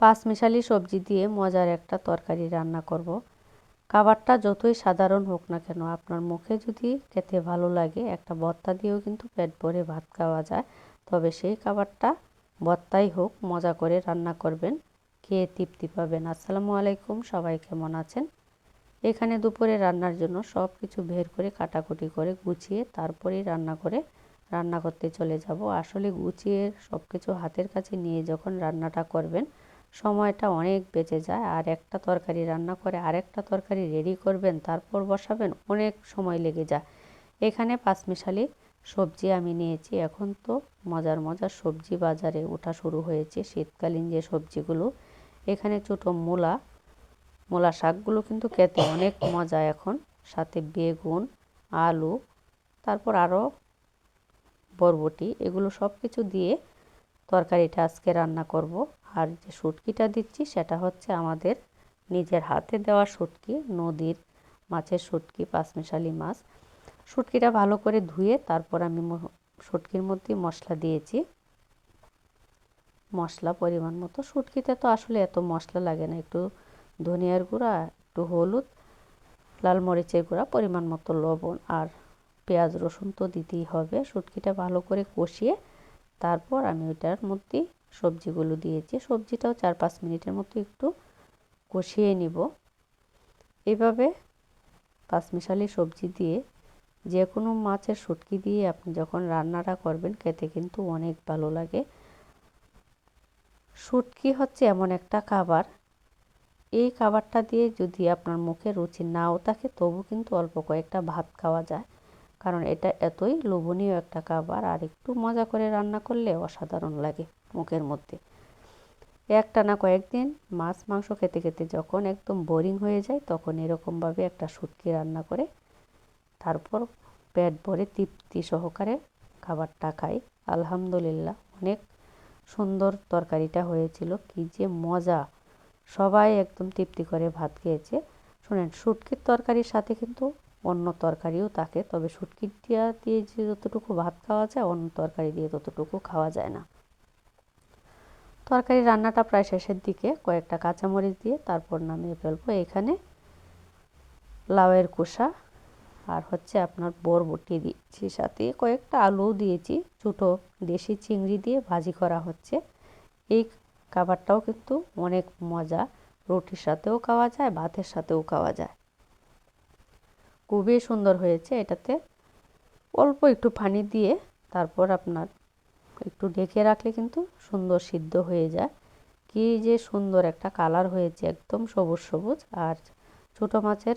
পাঁচমিশালি সবজি দিয়ে মজার একটা তরকারি রান্না করব। খাবারটা যতই সাধারণ হোক না কেন, আপনার মুখে যদি খেতে ভালো লাগে, একটা ভর্তা দিয়েও কিন্তু পেট ভরে ভাত খাওয়া যায়। তবে সেই খাবারটা ভর্তাই হোক, মজা করে রান্না করবেন, খেয়ে তৃপ্তি পাবেন। আসসালামু আলাইকুম, সবাই কেমন আছেন? এখানে দুপুরে রান্নার জন্য সব কিছু বের করে কাটাকুটি করে গুছিয়ে তারপরেই রান্না করে রান্না করতে চলে যাব। আসলে গুছিয়ে সব কিছু হাতের কাছে নিয়ে যখন রান্নাটা করবেন সময়টা অনেক বেঁচে যায়। আর একটা তরকারি রান্না করে আরেকটা তরকারি রেডি করবেন, তারপর বসাবেন, অনেক সময় লেগে যায়। এখানে পাঁচমিশালি সবজি আমি নিয়েছি। এখন তো মজার মজার সবজি বাজারে ওঠা শুরু হয়েছে। শীতকালীন যে সবজিগুলো, এখানে ছোটো মূলা মূলা শাকগুলো কিন্তু খেতে অনেক মজা এখন। সাথে বেগুন, আলু, তারপর আরও বরবটি, এগুলো সব কিছু দিয়ে তরকারিটা আজকে রান্না করব। আর যে শুটকিটা দিচ্ছি সেটা হচ্ছে আমাদের নিজের হাতে দেওয়া শুটকি নদীর মাছের শুটকি পাঁচমিশালি মাছ। শুটকিটা ভালো করে ধুয়ে তারপর আমি শুটকির মধ্যে মশলা দিয়েছি। মশলা পরিমাণ মতো। শুটকিতে তো আসলে এত মশলা লাগে না। একটু ধনিয়ার গুঁড়া, একটু হলুদ, লাল মরিচের গুঁড়া, পরিমাণ মতো লবণ আর পেঁয়াজ রসুন তো দিতেই হবে। শুটকিটা ভালো করে কষিয়ে তারপর আমি ওইটার মধ্যে সবজিগুলো দিয়েছি। সবজিটাও চার পাঁচ মিনিটের মতো একটু কষিয়ে নিব। এভাবে পাঁচমিশালি সবজি দিয়ে যে কোনো মাছের শুটকি দিয়ে আপনি যখন রান্নাটা করবেন, খেতে কিন্তু অনেক ভালো লাগে। শুটকি হচ্ছে এমন একটা খাবার। এই খাবারটা দিয়ে যদি আপনার মুখে রুচি নাও থাকে, তবু কিন্তু অল্প কয়েকটা ভাত খাওয়া যায়। কারণ এটা এতই লোভনীয় একটা খাবার আর একটু মজা করে রান্না করলে অসাধারণ লাগে মুখের মধ্যে। একটা না কয়েকদিন মাছ, মাংস খেতে খেতে যখন একদম বোরিং হয়ে যায়, তখন এরকমভাবে একটা শুটকি রান্না করে তারপর পেট ভরে তৃপ্তি সহকারে খাবারটা খাই। আলহামদুলিল্লাহ, অনেক সুন্দর তরকারিটা হয়েছিল। কি যে মজা! সবাই একদম তৃপ্তি করে ভাত খেয়েছে। শোনেন, শুটকির তরকারির সাথে কিন্তু অন্য তরকারিও থাকে, তবে শুটকির দিয়া দিয়ে যে যতটুকু ভাত খাওয়া যায়, অন্য তরকারি দিয়ে ততটুকু খাওয়া যায় না। তরকারি রান্নাটা প্রায় শেষের দিকে কয়েকটা কাঁচামরিচ দিয়ে তারপর নামিয়ে ফেলব। এখানে লাউয়ের কোষা আর হচ্ছে আপনার বরবটি দিয়েছি সাথে। কয়েকটা আলুও দিয়েছি, ছোটো দেশি চিংড়ি দিয়ে ভাজি করা হচ্ছে। এই খাবারটাও কিন্তু অনেক মজা, রুটির সাথেও খাওয়া যায়, ভাতের সাথেও খাওয়া যায়। খুবই সুন্দর হয়েছে এটাতে। অল্প একটু পানি দিয়ে তারপর আপনার একটু ঢেকে রাখলে কিন্তু সুন্দর সিদ্ধ হয়ে যায়। কি যে সুন্দর একটা কালার হয়েছে, একদম সবুজ সবুজ। আর ছোটো মাছের